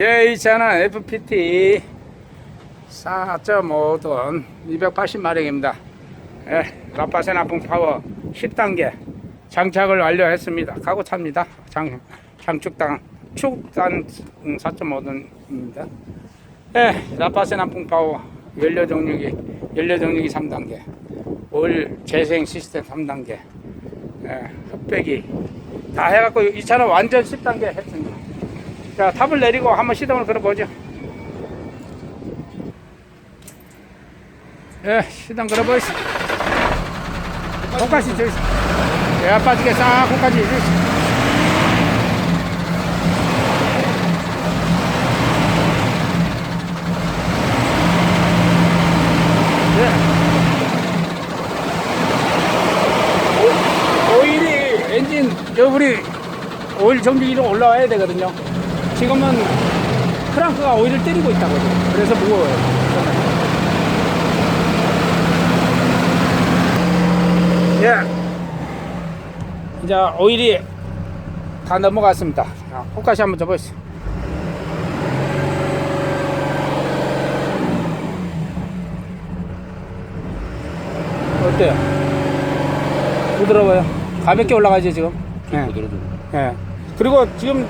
예, 이 차는 FPT 4.5톤 280마력입니다. 예, 라파센 아풍 파워 10단계 장착을 완료했습니다. 가고 찹니다. 장, 장축당 축단 4.5톤입니다. 예, 라파센 아풍 파워 연료 정력이 연료 정력이 3단계 올 재생 시스템 3단계 예, 흑백이 다 해갖고 이 차는 완전 10단계 했습니다. 자, 탑을 내리고 한번 시동을 걸어보죠. 예, 시동 걸어보시죠. 코까지 있어. 예, 빠지게 싹 코까지. 예. 오- 오일이 엔진 저 우리 오일 정비기로 올라와야 되거든요. 지금은 크랑크가 오일을 때리고 있다고요. 그래서 무거워요. 예. 이제 오일이 다 넘어갔습니다. 자, 호까지 한번 줘보시죠. 어때요? 부드러워요. 가볍게 올라가지 지금. 예. 부드러워. 예. 그리고 지금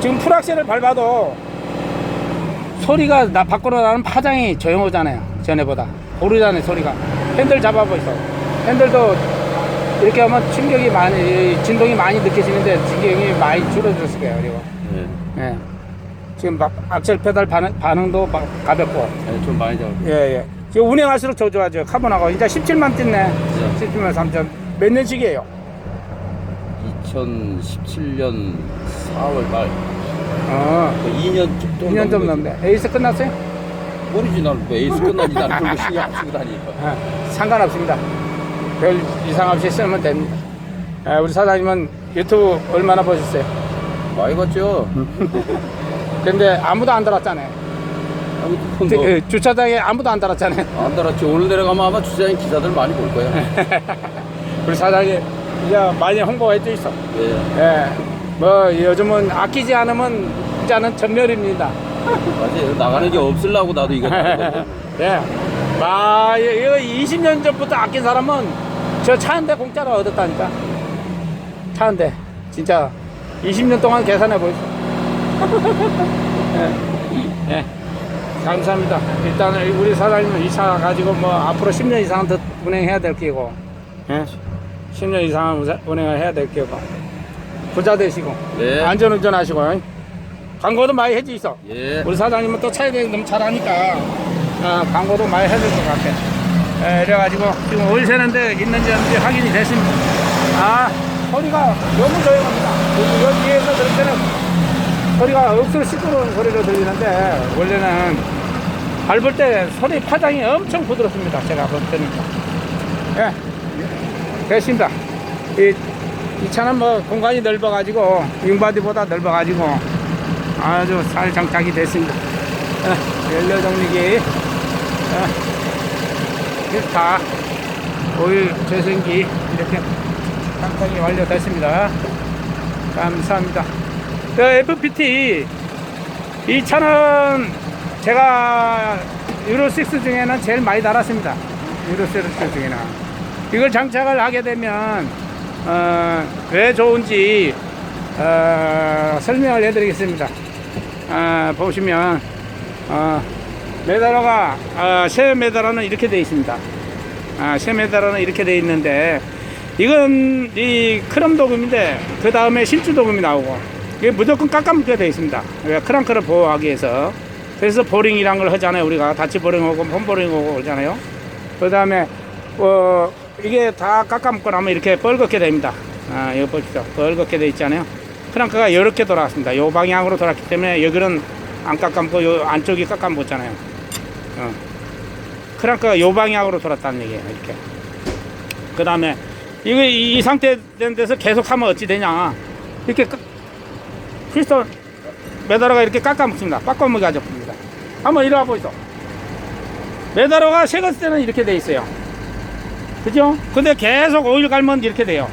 지금 풀악셀을 밟아도 소리가 나 밖으로 나는 파장이 조용하잖아요. 전에보다 오르잖아요 소리가. 핸들 잡아보세요. 핸들도 이렇게 하면 충격이 많이 진동이 많이 느껴지는데 진동이 많이 줄어들었을 거예요. 그리고 예. 예. 지금 막 악셀 페달 반응, 반응도 막 가볍고 예, 좀 많이 잡아. 예, 예. 지금 운행할수록 더 좋아져요. 카본하고 이제 17만 뛰네. 예. 17만 3천. 몇 년식이에요? 2017년 4월 말. 어. 2년 좀 2년 좀 넘네. 에이스 끝났어요? 모르지 나는 뭐 에이스 끝나지 나는 거 신경 안 쓰고 다니니까. 아, 상관없습니다. 별 이상 없이 쓰면 됩니다. 아, 우리 사장님은 유튜브 얼마나 보셨어요? 많이 갔죠. 근데 아무도 안 달았잖아요. 아무튼 뭐, 예, 주차장에 아무도 안 달았잖아요. 안 달았지. 오늘 내려가면 아마 주차장 기사들 많이 볼 거야. 우리 사장님 이제 많이 홍보해 주있어. 예. 예. 뭐 요즘은 아끼지 않으면 이제는 전멸입니다. 맞아요. 나가는 게 없으려고 나도 이거. 예. 아, 이거 20년 전부터 아낀 사람은 저 차 한 대 공짜로 얻었다니까. 차 한 대. 진짜 20년 동안 계산해 보시죠. 예. 예. 감사합니다. 일단은 우리 사장님은 이 차 가지고 뭐 앞으로 10년 이상 더 운행해야 될 끼고, 예. 10년 이상 운행을 해야 될 끼고. 부자 되시고, 네. 안전운전 하시고, 광고도 많이 해주 있어. 예. 우리 사장님은 또 차에 대해서 너무 잘하니까 어, 광고도 많이 해줄 것 같아. 에, 그래가지고 지금 오일 새는데 있는지 없는지 확인이 됐습니다. 아 소리가 너무 조용합니다. 여기, 뒤에서 들을 때는 소리가 억수로 시끄러운 소리로 들리는데 원래는 밟을 때 소리 파장이 엄청 부드럽습니다. 제가 볼 때는. 예, 됐습니다. 이, 이 차는 뭐 공간이 넓어가지고 윙바디보다 넓어가지고 아주 잘 장착이 됐습니다. 어, 연료 정리기, 어, 필타, 오일 재생기 이렇게 장착이 완료됐습니다. 감사합니다. 그 FPT 이 차는 제가 유로 6 중에는 제일 많이 달았습니다. 유로 6 중에는 이걸 장착을 하게 되면 어, 왜 좋은지 어, 설명을 해드리겠습니다. 아, 보시면 어, 메달러가 어, 새 메달러는 이렇게 되어 있습니다. 아, 새 메달러는 이렇게 되어 있는데 이건 이 크롬 도금인데 그 다음에 실주 도금이 나오고 이게 무조건 깎아먹게 되어 있습니다. 그러니까 크랑크를 보호하기 위해서 그래서 보링이란 걸 하잖아요. 우리가 다치 보링하고 홈보링하고 그러잖아요. 그 다음에 어, 이게 다 깎아먹고 나면 이렇게 뻘겋게 됩니다. 아, 이거 보십시오. 뻘겋게 되어 있잖아요. 크랑크가 이렇게 돌아왔습니다. 요 방향으로 돌았기 때문에 여기는 안 깎아먹고 요 안쪽이 깎아먹었잖아요. 어. 크랑크가 요 방향으로 돌았다는 얘기예요. 이렇게. 그 다음에 이거 이, 이 상태 된 데서 계속 하면 어찌 되냐. 이렇게 깎- 피스톤 메다로가 이렇게 깎아먹습니다. 깎아먹이 가져옵니다. 한번 와 보이소. 메다로가 새겼을 때는 이렇게 돼 있어요. 그죠? 근데 계속 오일 갈면 이렇게 돼요.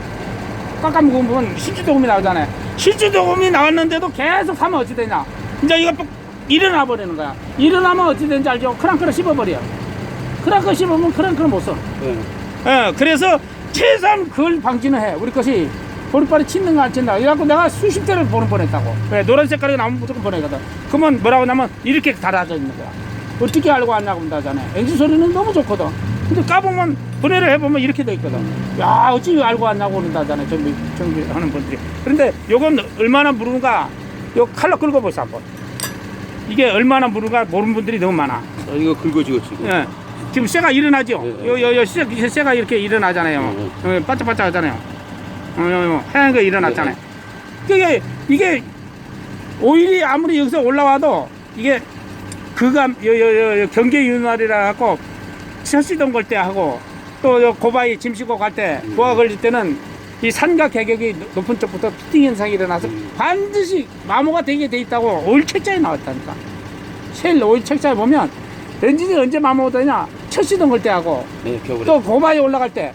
깎아 먹으면 실주도금이 나오잖아요. 실주도금이 나왔는데도 계속 사면 어찌 되냐. 이제 이거 일어나 버리는 거야. 일어나면 어찌 되는지 알죠? 크랑크를 씹어버려. 크랑크 씹으면 크랑크를 못 써. 네. 예, 그래서 최소한 그걸 방지는 해. 우리 것이 보리빨이 찢는 거안 찢는다. 그래갖고 내가 수십 대를 보는 뻔했다고. 왜 노란 색깔이 나오면 무조건 보내거든. 그러면 뭐라고 하냐면 이렇게 달아져 있는 거야. 어떻게 알고 왔냐고 본다잖아. 엔진 소리는 너무 좋거든. 근데 까보면 분해를 해보면 이렇게 돼 있거든. 야 어찌 알고 왔냐고 그런다잖아. 정비 정비하는 분들이. 그런데 요건 얼마나 무르는가? 요 칼로 긁어 보세요 한번. 이게 얼마나 무르가 모르는 분들이 너무 많아. 아, 이거 긁어지고 지금. 예. 지금 쇠가 일어나죠. 예, 예. 요, 요, 요, 쇠, 쇠가 이렇게 일어나잖아요. 어, 반짝반짝 하잖아요. 어, 요, 요, 하얀 거 일어났잖아요. 이게, 이게, 오일이 아무리 여기서 올라와도, 이게, 그감, 요, 요, 요, 요 경계 윤활이라 갖고, 셔시동 걸 때 하고, 또, 요 고바위 짐 싣고 갈 때, 부하 걸릴 때는, 이 산과 계격이 높은 쪽부터 피팅 현상이 일어나서 반드시 마모가 되게 돼 있다고 오일 책자에 나왔다니까. 쉘 오일 책자에 보면 엔진이 언제 마모가 되냐? 첫 시동 걸 때 하고 네. 또 고바에 올라갈 때,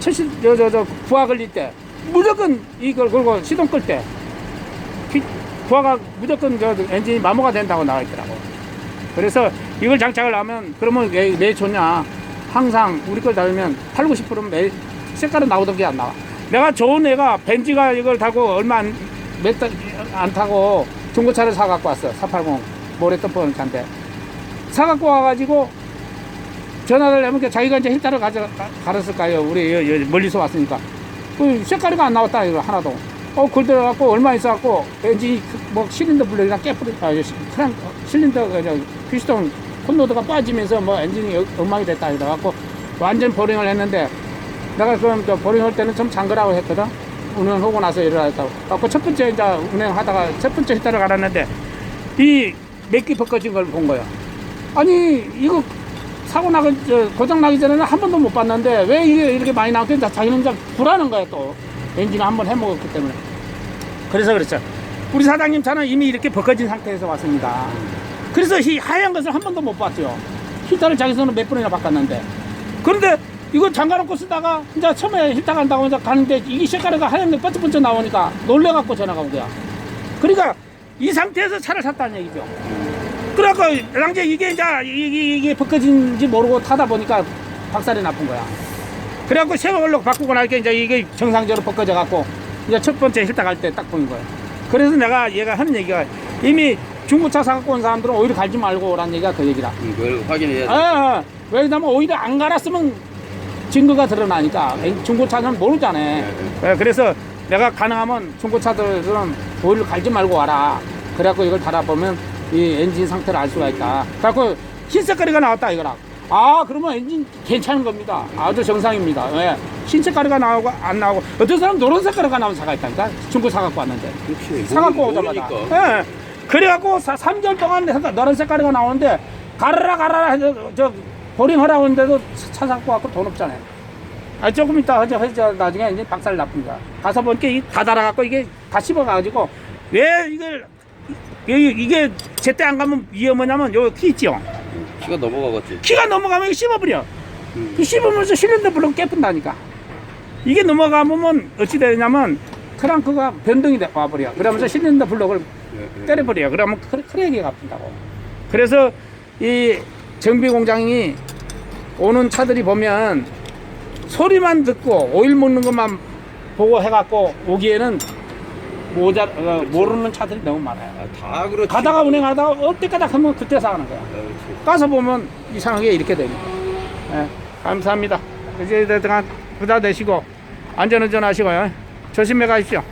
첫 시, 저, 저, 저, 부하 걸릴 때, 무조건 이걸 걸고 시동 끌 때, 기- 부하가 무조건 저 엔진이 마모가 된다고 나와 있더라고. 그래서 이걸 장착을 하면, 그러면 왜, 왜 좋냐? 항상 우리 걸 달면 8, 90%는 매, 색깔은 나오던 게 안 나와. 내가 좋은 애가 벤지가 이걸 타고 얼마 안, 몇 달 안 타고 중고차를 사갖고 왔어. 480 모래 덤퍼는 차인데. 사갖고 와가지고 전화를 해보니까 자기가 이제 힐타를 가져, 가- 갈았을까요? 우리 멀리서 왔으니까. 그 색깔이가 안 나왔다, 이거 하나도. 어, 그걸 들어갖고 얼마 있어갖고 그- 뭐 실린더 블럭이랑 깨뿌리, 아, 시- 크랑, 어, 실린더, 그, 저, 피스톤 콘로드가 빠지면서 뭐 엔진이 엉- 엉망이 됐다, 이래갖고 완전 보링을 했는데 내가 그럼 저 보링할 때는 좀 잠그라고 했거든. 운행하고 나서 일어났다고. 갖고 첫 번째 이제 운행하다가 첫 번째 힐타를 갈았는데 이 맥기 벗겨진 걸 본 거야. 아니, 이거 사고 나기, 저, 고장 나기 전에는 한 번도 못 봤는데 왜 이게 이렇게 많이 나왔겠냐. 자기는 이제 불하는 거야 또. 엔진을 한 번 해먹었기 때문에. 그래서 그렇죠. 우리 사장님 차는 이미 이렇게 벗겨진 상태에서 왔습니다. 그래서 이 하얀 것을 한 번도 못 봤죠. 히터를 자기 손으로 몇 번이나 바꿨는데. 그런데 이거 잠가놓고 쓰다가 이제 처음에 히터 간다고 이제 가는데 이게 색깔이가 하얀 게 번쩍번쩍 나오니까 놀래갖고 전화가 온 거야. 그러니까 이 상태에서 차를 샀다는 얘기죠. 그래갖고 랑제 이게 이제 이게, 이게 벗겨진지 모르고 타다 보니까 박살이 나쁜 거야. 그래갖고 새 걸로 바꾸고 나니까 이제 이게 정상적으로 벗겨져 갖고 이제 첫 번째 힐타 갈때 딱 보인 거야. 그래서 내가 얘가 하는 얘기가 이미 중고차 사갖고 온 사람들은 오히려 갈지 말고 오라는 얘기가 그 얘기라. 음, 그걸 확인해야 돼. 아, 아, 왜냐면 오히려 안 갈았으면 증거가 드러나니까 중고차는 모르잖아. 예, 그래서 내가 가능하면 중고차들은 오히려 갈지 말고 와라. 그래갖고 이걸 달아보면 이 엔진 상태를 알 수가 있다. 그래갖고 흰 색깔이가 나왔다 이거라. 아 그러면 엔진 괜찮은 겁니다. 아주 정상입니다. 예. 흰 색깔이가 나오고 안 나오고 어떤 사람 노란 색깔이가 나온 차가 있다니까 중고 사 갖고 왔는데 그렇지. 사 갖고 모르- 오자마자. 예. 그래갖고 사, 3개월 동안 해서 노란 색깔이가 나오는데 가라라 가라라 해서 저 보링 하라고 했는데도 차- 차 사갖고 왔고 돈 없잖아요. 아 조금 이따 하자 하자 나중에 이제 박살 나쁩니다. 가서 보니까 이게 다 달아갖고 이게 다 씹어가지고 왜 이걸 이게, 이게 제때 안 가면 위험하냐면 요키 있죠. 키가 넘어가겠지. 키가 넘어가면 이거 씹어버려. 음. 그 씹으면서 실린더 블록 깨뿐다니까. 이게 넘어가면 어찌 되냐면 크랑크가 변동이 돼 와버려. 그러면서 실린더 블록을 네, 네. 때려버려요. 그러면 크- 크랙이 아픈다고. 그래서 이 정비 공장이 오는 차들이 보면 소리만 듣고 오일 묻는 것만 보고 해갖고 오기에는 모자 어, 모르는 차들이 너무 많아요. 아, 다 그렇지. 가다가 운행하다가 어때까다 하면 그때 사가는 거야. 아, 그렇지. 가서 보면 이상하게 이렇게 됩니다. 예, 감사합니다. 이제 들어간 부자 되시고 안전운전 하시고요. 조심해 가십시오.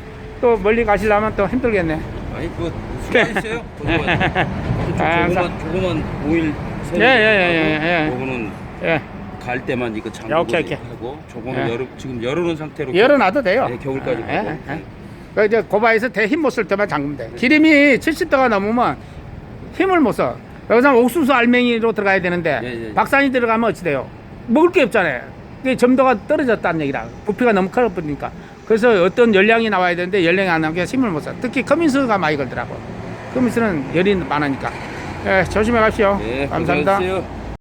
또 멀리 가시려면 또 힘들겠네. 아니 그. 아, 조그만 조그만 오일. 예, 예, 예, 예, 요거는 예. 갈 때만 이거 야, 잠그고 오케이, 오케이. 하고 저거는 예. 열어 지금 열어놓은 상태로 열어놔도 돼요. 네, 겨울까지 예, 가고. 예, 예. 네. 그 이제 고바에서 대 힘 못 쓸 때만 잠그면 돼. 기름이 70도가 넘으면 힘을 못 써. 여기서 옥수수 알맹이로 들어가야 되는데 예, 예. 박산이 들어가면 어찌 돼요? 먹을 게 없잖아요. 이게 점도가 떨어졌다는 얘기라. 부피가 너무 커버리니까. 그래서 어떤 열량이 나와야 되는데 열량이 안 나오게 힘을 못 써. 특히 커민스가 많이 걸더라고. 커민스는 열이 많으니까. 예, 조심해 가십시오. 네, 감사합니다.